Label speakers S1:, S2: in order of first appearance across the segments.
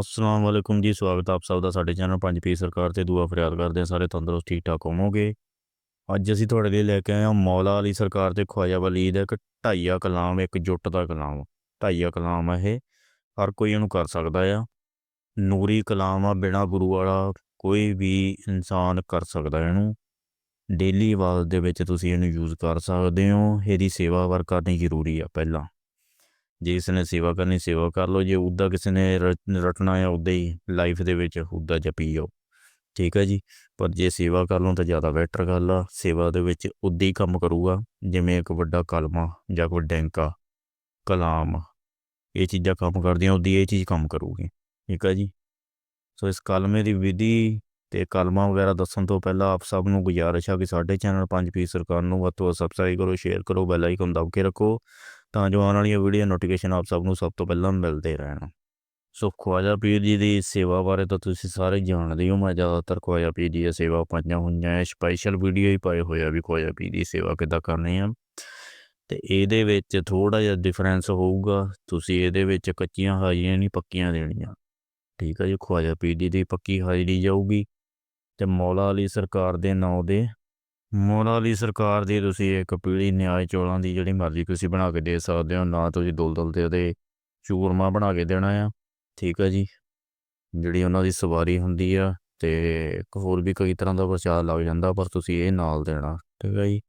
S1: ਅਸਲਾਮ ਵਾਲੇਕੁਮ ਜੀ, ਸਵਾਗਤ ਆਪ ਸਭ ਦਾ ਸਾਡੇ ਚੈਨਲ 5 ਸਰਕਾਰ ਤੇ। ਦੁਆ ਫਰਿਆਦ ਕਰਦੇ ਹਾਂ ਸਾਰੇ ਤੰਦਰੁਸਤ, ਠੀਕ ਠਾਕ ਹੋਵੋਗੇ। ਅੱਜ ਅਸੀਂ ਤੁਹਾਡੇ ਲਈ ਲੈ ਕੇ ਆਏ ਹਾਂ ਮੌਲਾ ਅਲੀ ਸਰਕਾਰ ਤੇ ਖਵਾਜਾ ਵਲੀਦ ਦਾ ਇੱਕ ਢਾਈਆ ਕਲਾਮ, ਇੱਕ ਜੁੱਟ ਦਾ ਕਲਾਮ। ਢਾਈਆ ਕਲਾਮ ਆ ਇਹ, ਹਰ ਕੋਈ ਇਹਨੂੰ ਕਰ ਸਕਦਾ ਆ। ਨੂਰੀ ਕਲਾਮ ਆ, ਬਿਨਾ ਗੁਰੂ ਵਾਲਾ ਕੋਈ ਵੀ ਇਨਸਾਨ ਕਰ ਸਕਦਾ ਇਹਨੂੰ। ਡੇਲੀ ਆਵਾਜ਼ ਦੇ ਵਿੱਚ ਤੁਸੀਂ ਇਹਨੂੰ ਯੂਜ਼ ਕਰ ਸਕਦੇ ਹੋ, ਇਹਦੀ ਸੇਵਾ ਵਰ ਕਰਨੀ ਜ਼ਰੂਰੀ ਆ ਪਹਿਲਾਂ। ਜੇ ਕਿਸੇ ਨੇ ਸੇਵਾ ਕਰਨੀ ਸੇਵਾ ਕਰ ਲਓ, ਜੇ ਉੱਦਾਂ ਕਿਸੇ ਨੇ ਰ- ਰਟਣਾ ਆ ਉੱਦਾਂ ਹੀ ਲਾਈਫ ਦੇ ਵਿੱਚ ਉੱਦਾਂ ਜਪੀ ਜਾਓ। ਠੀਕ ਹੈ ਜੀ? ਪਰ ਜੇ ਸੇਵਾ ਕਰ ਲਓ ਤਾਂ ਜ਼ਿਆਦਾ ਬੈਟਰ ਗੱਲ ਆ, ਸੇਵਾ ਦੇ ਵਿੱਚ ਉੱਦਾਂ ਹੀ ਕੰਮ ਕਰੂਗਾ, ਜਿਵੇਂ ਇੱਕ ਵੱਡਾ ਕਲਮਾ ਜਾਂ ਕੋਈ ਡੈਂਕਾ ਕਲਾਮ, ਇਹ ਚੀਜ਼ਾਂ ਕੰਮ ਕਰਦੀਆਂ ਉੱਦੀ ਇਹ ਚੀਜ਼ ਕੰਮ ਕਰੂਗੀ। ਠੀਕ ਹੈ ਜੀ? ਸੋ ਇਸ ਕਲਮੇ ਦੀ ਵਿਧੀ ਤੇ ਕਲਮਾ ਵਗੈਰਾ ਦੱਸਣ ਤੋਂ ਪਹਿਲਾਂ ਆਪ ਸਭ ਨੂੰ ਗੁਜ਼ਾਰਿਸ਼ ਆ ਕਿ ਸਾਡੇ ਚੈਨਲ 5 ਪੀ ਸਰਕਾਰ ਨੂੰ ਵੱਧ ਤੋਂ ਵੱਧ ਸਬਸਕ੍ਰਾਈਬ ਕਰੋ ਸ਼ੇਅਰ ਕਰੋ ਬੈਲ ਆਈਕਨ ਦਬ ਕੇ ਰੱਖੋ। ਤਾਂ ਜੋ ਆਉਣ ਵਾਲੀਆਂ ਵੀਡੀਓ ਨੋਟੀਫਿਕੇਸ਼ਨ ਆਪ ਸਭ ਨੂੰ ਸਭ ਤੋਂ ਪਹਿਲਾਂ ਮਿਲਦੇ ਰਹਿਣ। ਸੋ ਖਵਾਜਾ ਪੀਰ ਜੀ ਦੀ ਸੇਵਾ ਬਾਰੇ ਤਾਂ ਤੁਸੀਂ ਸਾਰੇ ਜਾਣਦੇ ਹੋ। ਮੈਂ ਜ਼ਿਆਦਾਤਰ ਖਵਾਜਾ ਪੀਰ ਜੀ ਦੀ ਸੇਵਾ ਪਾਈਆਂ ਹੋਈਆਂ ਹੈ ਸਪੈਸ਼ਲ ਵੀਡੀਓ ਹੀ ਪਾਏ ਹੋਏ ਆ ਵੀ ਖਵਾਜਾ ਪੀਰ ਦੀ ਸੇਵਾ ਕਿੱਦਾਂ ਕਰਨੀ ਆ। ਤੇ ਇਹਦੇ ਵਿੱਚ ਥੋੜਾ ਜਿਹਾ ਡਿਫਰੈਂਸ ਹੋਊਗਾ। ਤੁਸੀਂ ਇਹਦੇ ਵਿੱਚ ਕੱਚੀਆਂ ਹਾਜ਼ਰੀਆਂ ਨਹੀਂ ਪੱਕੀਆਂ ਦੇਣੀਆਂ। ਠੀਕ ਆ ਜੀ, ਖਵਾਜਾ ਪੀਰ ਜੀ ਦੀ ਪੱਕੀ ਹਾਜ਼ਰੀ ਜਾਊਗੀ। ਤੇ ਮੌਲਾ ਅਲੀ ਸਰਕਾਰ ਦੇ ਨਾਂ ਦੇ ਮੋਰਾਂ ਦੀ ਸਰਕਾਰ ਦੀ ਤੁਸੀਂ ਇੱਕ ਪੀਲੀ ਨਿਆਏ ਚੌਲਾਂ ਦੀ ਜਿਹੜੀ ਮਰਜ਼ੀ ਤੁਸੀਂ ਬਣਾ ਕੇ ਦੇ ਸਕਦੇ ਹੋ, ਨਾ ਤੁਸੀਂ ਦੁਲਦੁਲ ਤੇ ਉਹਦੇ ਚੂਰਮਾ ਬਣਾ ਕੇ ਦੇਣਾ ਆ। ਠੀਕ ਆ ਜੀ। ਜਿਹੜੀ ਉਹਨਾਂ ਦੀ ਸਵਾਰੀ ਹੁੰਦੀ ਆ ਤੇ ਇੱਕ ਹੋਰ ਵੀ ਕਈ ਤਰ੍ਹਾਂ ਦਾ ਪ੍ਰਚਾਰ ਲੱਗ ਜਾਂਦਾ, ਪਰ ਤੁਸੀਂ ਇਹ ਨਾਲ ਦੇਣਾ। ਠੀਕ ਹੈ ਜੀ।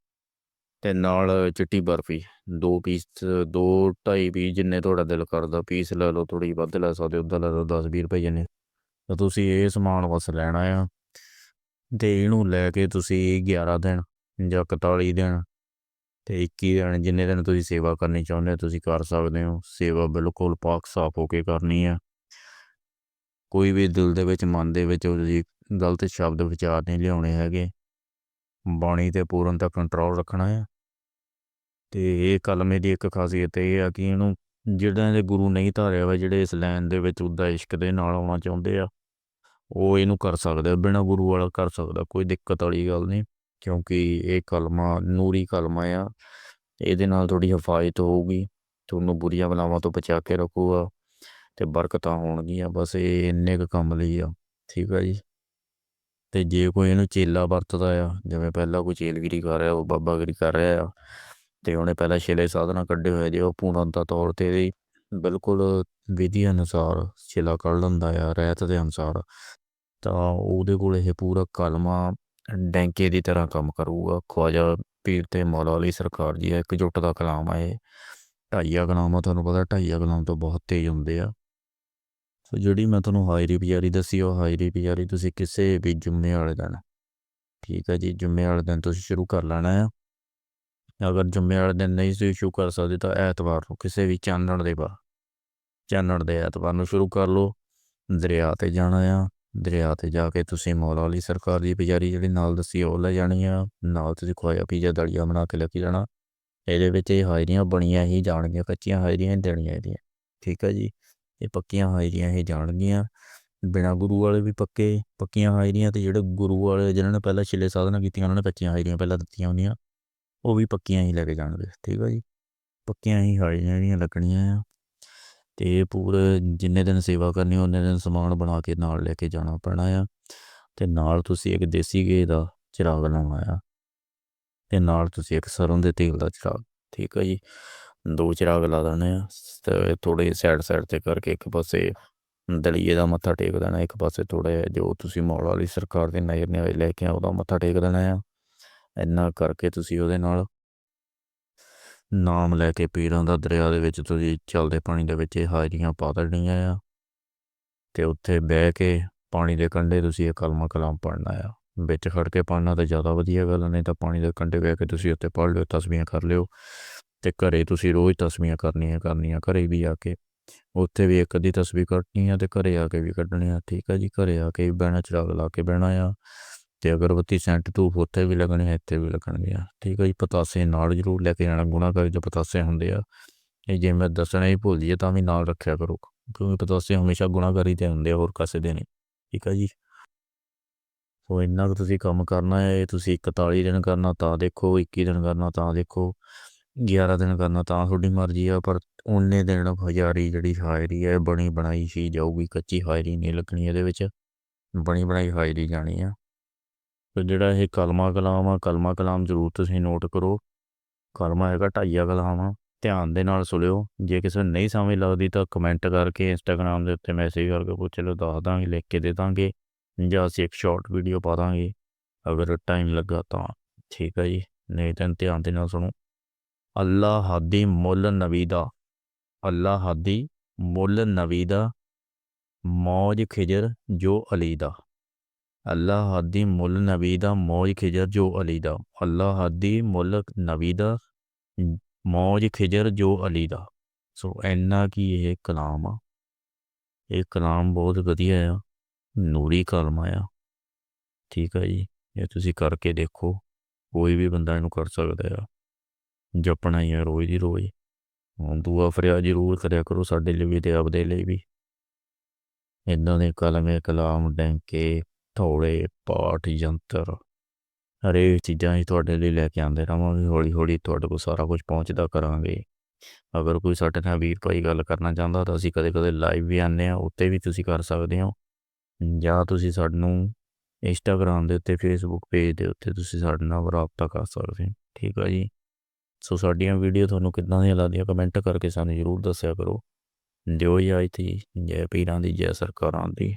S1: ਤੇ ਨਾਲ ਚਿੱਟੀ ਬਰਫੀ, ਦੋ ਪੀਸ, ਦੋ ਢਾਈ ਪੀਸ ਜਿੰਨੇ ਤੁਹਾਡਾ ਦਿਲ ਕਰਦਾ, ਪੀਸ ਲੈ ਲਓ ਥੋੜੀ ਵੱਧ ਲੈ ਸਕਦੇ ਉੱਦਾਂ ਲੈ ਲਓ 10 20 ਰੁਪਏ ਜਿੰਨੇ। ਤਾਂ ਤੁਸੀਂ ਇਹ ਸਮਾਨ ਬਸ ਲੈਣਾ ਆ। ਤੇ ਇਹਨੂੰ ਲੈ ਕੇ ਤੁਸੀਂ 11 ਦਿਨ ਜਾਂ 41 ਦਿਨ ਤੇ 21 ਦਿਨ ਜਿੰਨੇ ਦਿਨ ਤੁਸੀਂ ਸੇਵਾ ਕਰਨੀ ਚਾਹੁੰਦੇ ਹੋ, ਤੁਸੀਂ ਕਰ ਸਕਦੇ ਹੋ। ਸੇਵਾ ਬਿਲਕੁਲ ਪਾਕ ਸਾਫ਼ ਹੋ ਕੇ ਕਰਨੀ ਹੈ ਕੋਈ ਵੀ ਦਿਲ ਦੇ ਵਿੱਚ, ਮਨ ਦੇ ਵਿੱਚ ਤੁਸੀਂ ਗਲਤ ਸ਼ਬਦ ਵਿਚਾਰ ਨਹੀਂ ਲਿਆਉਣੇ ਹੈਗੇ। ਬਾਣੀ ਤੇ ਪੂਰਨ ਤੱਕ ਕੰਟਰੋਲ ਰੱਖਣਾ ਹੈ ਤੇ ਇਹ ਕਲਮੇ ਦੀ ਇੱਕ ਖਾਸੀਅਤ ਇਹ ਆ ਕਿ ਇਹਨੂੰ ਜਿਹੜਾ ਦੇ ਗੁਰੂ ਨਹੀਂ ਧਾਰਿਆ ਵਾ, ਜਿਹੜੇ ਇਸ ਲਾਈਨ ਦੇ ਵਿੱਚ ਉਹਦਾ ਇਸ਼ਕ ਦੇ ਨਾਲ ਆਉਣਾ ਚਾਹੁੰਦੇ ਆ ਉਹ ਇਹਨੂੰ ਕਰ ਸਕਦਾ ਬਿਨਾ ਗੁਰੂ ਵਾਲਾ ਕਰ ਸਕਦਾ ਕੋਈ ਦਿੱਕਤ ਵਾਲੀ ਗੱਲ ਨਹੀਂ, ਕਿਉਂਕਿ ਇਹ ਕਲਮਾ, ਨੂਰੀ ਕਲਮਾ ਆ, ਇਹਦੇ ਨਾਲ ਤੁਹਾਡੀ ਹਿਫਾਜ਼ਤ ਹੋਊਗੀ, ਤੁਹਾਨੂੰ ਬੁਰੀਆਂ ਬਲਾਵਾਂ ਤੋਂ ਬਚਾ ਕੇ ਰੱਖੂਗਾ, ਤੇ ਬਰਕਤਾਂ ਹੋਣਗੀਆਂ, ਬਸ ਇਹ ਇੰਨੇ ਕੁ ਕੰਮ ਲਈ ਆ, ਠੀਕ ਆ ਜੀ। ਤੇ ਜੇ ਕੋਈ ਇਹਨੂੰ ਚੇਲਾ ਵਰਤਦਾ ਆ, ਜਿਵੇਂ ਪਹਿਲਾਂ ਕੋਈ ਚੇਲਗਿਰੀ ਕਰ ਰਿਹਾ, ਉਹ ਬਾਬਾਗਿਰੀ ਕਰ ਰਿਹਾ ਆ, ਤੇ ਉਹਨੇ ਪਹਿਲਾਂ ਛੇਲੇ ਸਾਧਨਾ ਕੱਢੇ ਹੋਏ ਜੇ, ਉਹ ਪੂਰਨਤਾ ਤੌਰ ਤੇ ਇਹਦੀ ਬਿਲਕੁਲ ਵਿਧੀ ਅਨੁਸਾਰ ਛੇਲਾ ਕੱਢ ਲੈਂਦਾ ਆ, ਰਹਿਤ ਦੇ ਅਨੁਸਾਰ। ਤਾਂ ਉਹਦੇ ਕੋਲ ਇਹ ਪੂਰਾ ਕਲਮਾ ਡੈਂਕੇ ਦੀ ਤਰ੍ਹਾਂ ਕੰਮ ਕਰੂਗਾ। ਖਵਾਜਾ ਪੀਰ ਤੇ ਮੌਲਾ ਅਲੀ ਸਰਕਾਰ ਜੀ ਇੱਕ ਜੁੱਟ ਦਾ ਕਲਾਮ ਆ ਇਹ। ਢਾਈਆ ਕਲਾਮ ਆ, ਤੁਹਾਨੂੰ ਪਤਾ ਢਾਈਆ ਕਲਾਮ ਤੋਂ ਬਹੁਤ ਤੇਜ਼ ਹੁੰਦੇ ਆ। ਸੋ ਜਿਹੜੀ ਮੈਂ ਤੁਹਾਨੂੰ ਹਾਜ਼ਰੀ ਪਿਆਰੀ ਦੱਸੀ, ਉਹ ਹਾਜ਼ਰੀ ਪਿਆਰੀ ਤੁਸੀਂ ਕਿਸੇ ਵੀ ਜੁਮੇ ਵਾਲੇ ਦਿਨ, ਠੀਕ ਹੈ ਜੀ, ਜੁਮੇ ਵਾਲੇ ਦਿਨ ਤੁਸੀਂ ਸ਼ੁਰੂ ਕਰ ਲੈਣਾ ਆ। ਅਗਰ ਜੁਮੇ ਵਾਲੇ ਦਿਨ ਨਹੀਂ ਤੁਸੀਂ ਸ਼ੁਰੂ ਕਰ ਸਕਦੇ ਤਾਂ ਐਤਵਾਰ ਨੂੰ ਕਿਸੇ ਵੀ ਚਾਨਣ ਦੇ ਬਾਅਦ। ਚਾਨਣ ਦੇ ਐਤਵਾਰ ਨੂੰ ਸ਼ੁਰੂ ਕਰ ਲਓ। ਦਰਿਆ ਤੇ ਜਾਣਾ ਆ। ਦਰਿਆ ਤੇ ਜਾ ਕੇ ਤੁਸੀਂ ਮੌਲਾ ਅਲੀ ਸਰਕਾਰ ਦੀ ਪੁਜਾਰੀ ਜਿਹੜੀ ਨਾਲ ਦੱਸੀ ਉਹ ਲੈ ਜਾਣੀ ਆ। ਨਾਲ ਤੁਸੀਂ ਖਵਾਇਆ ਪੀਜਾ, ਦਲੀਆ ਬਣਾ ਕੇ ਲੈ ਕੇ ਜਾਣਾ ਇਹਦੇ ਵਿੱਚ ਇਹ ਹਾਜ਼ਰੀਆਂ ਬਣੀਆਂ ਹੀ ਜਾਣਗੀਆਂ, ਕੱਚੀਆਂ ਹਾਜ਼ਰੀਆਂ ਦੇਣੀਆਂ ਇਹਦੀਆਂ। ਠੀਕ ਆ ਜੀ? ਇਹ ਪੱਕੀਆਂ ਹਾਜ਼ਰੀਆਂ ਇਹ ਜਾਣਗੀਆਂ। ਬਿਨਾ ਗੁਰੂ ਵਾਲੇ ਵੀ ਪੱਕੇ। ਪੱਕੀਆਂ ਹਾਜ਼ਰੀਆਂ ਤੇ ਜਿਹੜੇ ਗੁਰੂ ਵਾਲੇ ਜਿਨ੍ਹਾਂ ਨੇ ਪਹਿਲਾਂ ਛਿਲੇ ਸਾਧਨਾ ਕੀਤੀਆਂ, ਉਹਨਾਂ ਨੇ ਕੱਚੀਆਂ ਹਾਜ਼ਰੀਆਂ ਪਹਿਲਾਂ ਦਿੱਤੀਆਂ ਹੁੰਦੀਆਂ। ਉਹ ਵੀ ਪੱਕੀਆਂ ਹੀ ਲੈ ਕੇ ਜਾਣਗੇ। ਠੀਕ ਆ ਜੀ? ਪੱਕੀਆਂ ਹੀ ਹਾਜ਼ਰੀਆਂ ਜਿਹੜੀਆਂ ਲੱਗਣੀਆਂ ਆ। ਤੇ ਪੂਰੇ ਜਿੰਨੇ ਦਿਨ ਸੇਵਾ ਕਰਨੀ, ਉਹਨੇ ਦਿਨ ਸਮਾਨ ਬਣਾ ਕੇ ਨਾਲ ਲੈ ਕੇ ਜਾਣਾ ਪੈਣਾ ਆ। ਤੇ ਨਾਲ ਤੁਸੀਂ ਇੱਕ ਦੇਸੀ ਘੇ ਦਾ ਚਿਰਾਗ ਲਾਉਣਾ ਆ। ਤੇ ਨਾਲ ਤੁਸੀਂ ਇੱਕ ਸਰੋਂ ਦੇ ਤੇਲ ਦਾ ਚਿਰਾਗ, ਠੀਕ ਹੈ ਜੀ? ਦੋ ਚਿਰਾਗ ਲਾ ਦੇਣੇ ਆ। ਤੇ ਥੋੜੇ ਸਾਈਡ ਸਾਈਡ ਤੇ ਕਰਕੇ ਇੱਕ ਪਾਸੇ ਦਲੀਏ ਦਾ ਮੱਥਾ ਟੇਕ ਦੇਣਾ, ਇੱਕ ਪਾਸੇ ਥੋੜਾ ਜੋ ਤੁਸੀਂ ਮੌਲਾ ਵਾਲੀ ਸਰਕਾਰ ਦੇ ਨਜ਼ਰ ਨੇ ਲੈ ਕੇ ਆ ਉਹਦਾ ਮੱਥਾ ਟੇਕ ਦੇਣਾ ਆ। ਇੰਨਾ ਕਰਕੇ ਤੁਸੀਂ ਉਹਦੇ ਨਾਲ ਨਾਮ ਲੈ ਕੇ ਪੀਰਾਂ ਦਾ ਦਰਿਆ ਦੇ ਵਿੱਚ ਤੁਸੀਂ ਚੱਲਦੇ ਪਾਣੀ ਦੇ ਵਿੱਚ ਇਹ ਹਾਜ਼ਰੀਆਂ ਪਾ ਦੇਣੀਆਂ ਆ। ਤੇ ਉੱਥੇ ਬਹਿ ਕੇ ਪਾਣੀ ਦੇ ਕੰਢੇ ਤੁਸੀਂ ਇਹ ਕਲਮਾ ਕਲਾਮ ਪੜਨਾ ਆ। ਵਿੱਚ ਖੜ ਕੇ ਪੜਨਾ ਤਾਂ ਜ਼ਿਆਦਾ ਵਧੀਆ ਗੱਲ ਨਹੀਂ ਤਾਂ ਪਾਣੀ ਦੇ ਕੰਢੇ ਬਹਿ ਕੇ ਤੁਸੀਂ ਉੱਥੇ ਪੜ ਲਿਓ ਤਸਬੀਹਾਂ ਕਰ ਲਿਓ। ਤੇ ਘਰੇ ਤੁਸੀਂ ਰੋਜ਼ ਤਸਬੀਹਾਂ ਕਰਨੀਆਂ ਕਰਨੀਆਂ, ਘਰੇ ਵੀ ਆ ਕੇ। ਉੱਥੇ ਵੀ ਇੱਕ ਅੱਧੀ ਤਸਬੀਹ ਕੱਢਣੀ ਆ ਤੇ ਘਰੇ ਆ ਕੇ ਵੀ ਕੱਢਣੀ ਆ, ਠੀਕ ਆ ਜੀ? ਘਰੇ ਆ ਕੇ ਵੀ ਬਹਿਣਾ, ਚਿਰਾਗ ਲਾ ਕੇ ਬਹਿਣਾ ਆ। ਤੇ ਅਗਰਬੱਤੀ ਸੈਂਟ ਧੂਪ ਉੱਥੇ ਵੀ ਲੱਗਣੇ ਹੈ, ਇੱਥੇ ਵੀ ਲੱਗਣਗੇ ਆ। ਠੀਕ ਹੈ ਜੀ ਪਤਾਸੇ ਨਾਲ ਜ਼ਰੂਰ ਲੈ ਕੇ ਜਾਣਾ ਗੁਨਾਹਗਾਰੀ ਦੇ ਪਤਾਸੇ ਹੁੰਦੇ ਆ, ਇਹ ਜੇ ਮੈਂ ਦੱਸਣਾ ਹੀ ਭੁੱਲ ਜੀਏ ਤਾਂ ਵੀ ਨਾਲ ਰੱਖਿਆ ਕਰੋ, ਕਿਉਂਕਿ ਪਤਾਸੇ ਹਮੇਸ਼ਾ ਗੁਣਾਕਾਰੀ ਤੇ ਹੁੰਦੇ ਆ ਹੋਰ ਕਾਸੇ ਦੇ ਨਹੀਂ। ਠੀਕ ਹੈ ਜੀ। ਸੋ ਇੰਨਾ ਕੁ ਤੁਸੀਂ ਕੰਮ ਕਰਨਾ ਹੈ, ਇਹ ਤੁਸੀਂ 41 ਦਿਨ ਕਰਨਾ, ਤਾਂ ਦੇਖੋ 21 ਦਿਨ ਕਰਨਾ, ਤਾਂ ਦੇਖੋ 11 ਦਿਨ ਕਰਨਾ, ਤਾਂ ਤੁਹਾਡੀ ਮਰਜ਼ੀ ਆ, ਪਰ ਉਨੇ ਦਿਨ ਹਜ਼ਾਰੀ ਜਿਹੜੀ ਹਾਜ਼ਰੀ ਹੈ, ਬਣੀ ਬਣਾਈ ਸੀ ਜਾਊਗੀ, ਕੱਚੀ ਹਾਜ਼ਰੀ ਨਹੀਂ ਲੱਗਣੀ ਇਹਦੇ ਵਿੱਚ, ਬਣੀ ਬਣਾਈ ਹਾਜ਼ਰੀ ਜਾਣੀ ਆ। ਤੇ ਜਿਹੜਾ ਇਹ ਕਲਮਾ ਕਲਾਮ ਆ, ਕਲਮਾ ਕਲਾਮ ਜ਼ਰੂਰ ਤੁਸੀਂ ਨੋਟ ਕਰੋ। ਕਲਮਾ ਹੈਗਾ ਢਾਈਆ ਕਲਾਮ ਆ ਧਿਆਨ ਦੇ ਨਾਲ ਸੁਣਿਓ। ਜੇ ਕਿਸੇ ਨੂੰ ਨਹੀਂ ਸਮਝ ਲੱਗਦੀ ਤਾਂ ਕਮੈਂਟ ਕਰਕੇ ਇੰਸਟਾਗ੍ਰam ਦੇ ਉੱਤੇ ਮੈਸੇਜ ਕਰਕੇ ਪੁੱਛ ਲਓ, ਦੱਸ ਦਾਂਗੇ, ਲਿਖ ਕੇ ਦੇ ਦਾਂਗੇ ਜਾਂ ਅਸੀਂ ਇੱਕ ਸ਼ਾਰਟ ਵੀਡੀਓ ਪਾ ਦਾਂਗੇ। ਅਗਰ ਟਾਈਮ ਲੱਗਾ ਤਾਂ, ਠੀਕ ਹੈ ਜੀ। ਨਹੀਂ ਤਾਂ ਧਿਆਨ ਦੇ ਨਾਲ ਸੁਣੋ। ਅੱਲਾ ਹਾਦੀ ਮੁੱਲ ਨਬੀ ਦਾ ਅੱਲਾ ਹਾਦੀ ਮੁੱਲ ਨਬੀ ਦਾ ਮੌਜ ਖਿਜਰ ਜੋ ਅਲੀ ਦਾ। ਅੱਲਾ ਹਾਦੀ ਮੁੱਲ ਨਬੀ ਦਾ ਮੌਜ ਖਿਜਰ ਜੋ ਅਲੀ ਦਾ। ਅੱਲਾ ਹਾਦੀ ਮੁੱਲ ਨਬੀ ਦਾ ਮੌਜ ਖਿਜਰ ਜੋ ਅਲੀ ਦਾ। ਸੋ ਇੰਨਾ ਕੀ ਇਹ ਕਲਾਮ ਆ। ਇਹ ਕਲਾਮ ਬਹੁਤ ਵਧੀਆ ਆ। ਨੂਰੀ ਕਲਮ ਆ। ਠੀਕ ਹੈ ਜੀ। ਇਹ ਤੁਸੀਂ ਕਰਕੇ ਦੇਖੋ। ਕੋਈ ਵੀ ਬੰਦਾ ਇਹਨੂੰ ਕਰ ਸਕਦਾ ਆ। ਜਪਣਾ ਹੀ ਆ ਰੋਜ਼ ਦੀ ਰੋਜ਼। ਹੁਣ ਦੁਆ ਫਰਿਆ ਜ਼ਰੂਰ ਕਰਿਆ ਕਰੋ ਸਾਡੇ ਲਈ ਵੀ ਤੇ ਆਪਦੇ ਲਈ ਵੀ। ਇਦਾਂ ਦੇ ਕਲਮੇ, ਕਲਾਮ, ਡੈਂਕੇ ਥੋੜੇ ਪਾਠ, ਯੰਤਰ, ਹਰੇਕ ਚੀਜ਼ਾਂ ਹੀ ਤੁਹਾਡੇ ਲਈ ਲੈ ਕੇ ਆਉਂਦੇ ਰਹਾਂਗੇ। ਹੌਲੀ ਹੌਲੀ ਤੁਹਾਡੇ ਕੋਲ ਸਾਰਾ ਕੁਝ ਪਹੁੰਚਦਾ ਕਰਾਂਗੇ। ਅਗਰ ਕੋਈ ਸਾਡੇ ਨਾਲ ਵੀਰ ਭਾਈ ਗੱਲ ਕਰਨਾ ਚਾਹੁੰਦਾ ਤਾਂ ਅਸੀਂ ਕਦੇ ਕਦੇ ਲਾਈਵ ਵੀ ਆਉਂਦੇ ਆ ਉੱਤੇ ਵੀ ਤੁਸੀਂ ਕਰ ਸਕਦੇ ਹੋ। ਜਾਂ ਤੁਸੀਂ ਸਾਨੂੰ ਇੰਸਟਾਗ੍ਰam ਦੇ ਉੱਤੇ ਫੇਸਬੁੱਕ ਪੇਜ ਦੇ ਉੱਤੇ ਤੁਸੀਂ ਸਾਡੇ ਨਾਲ ਰਾਬਤਾ ਕਰ ਸਕਦੇ ਹੋ। ਠੀਕ ਆ ਜੀ? ਸੋ ਸਾਡੀਆਂ ਵੀਡੀਓ ਤੁਹਾਨੂੰ ਕਿੱਦਾਂ ਦੀਆਂ ਲੱਗਦੀਆਂ ਕਮੈਂਟ ਕਰਕੇ ਸਾਨੂੰ ਜ਼ਰੂਰ ਦੱਸਿਆ ਕਰੋ। ਦਿਓ ਜੀ ਅੱਜ ਜੈ ਪੀਰਾਂ ਦੀ, ਜੈ ਸਰਕਾਰਾਂ ਦੀ।